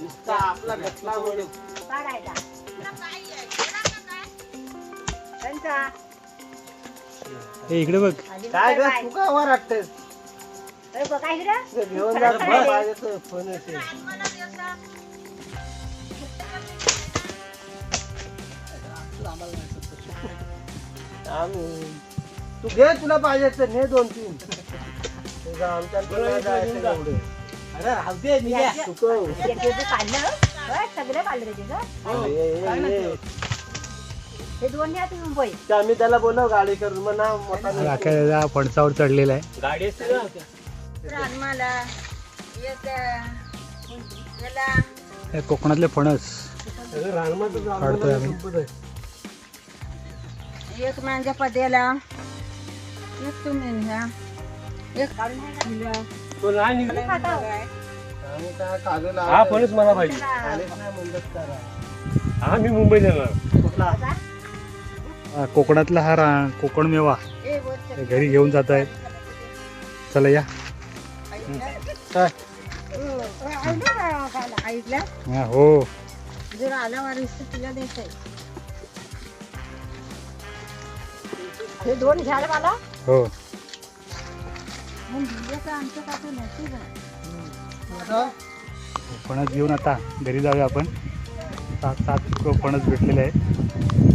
नुसता आपला घेतला काढायचा. त्यांचा. ए इकडे बघ. काय ग तू का वर वाटतेस अरे बघ, काय इकडं? घेऊन जा फोन येते. आम्ही. तू घे तुला पाहिजे तर ने दोन तीन. ते जा, आमच्याकडे नाही जायचं एवढे. अरे राहू दे मी घ्या. चुकव. एक दिवस काढलं होय, सगळं काढलं त्याचं ये, ये, ये. हे दोन न्या तुम्ही मुंबई ते आम्ही त्याला बोलव गाडी करून मग ना मोठा नाही. राखायला फणसावर चढलेला आहे गाडी असते ना हे कोकणातले फणस झाड काढतोय आम्ही. संपत आहे. एक माझ्या पद्याला एक तुम्ही घ्या एक हिला. तो लहान निघाला. आम्ही काय कागद हा लावतोय. फणस मला पाहिजे. हा. मी मुंबईला येणार कुठला? हा, कोकणातला हा रा कोकण मेवा. हे घरी घेऊन जात आहेत चला या. काय? हो, हा, हो हे दोन घ्याल मला? हो. फणस घेऊन आता घरी जाऊया आपण. सात सात फणस भेटलेले आहे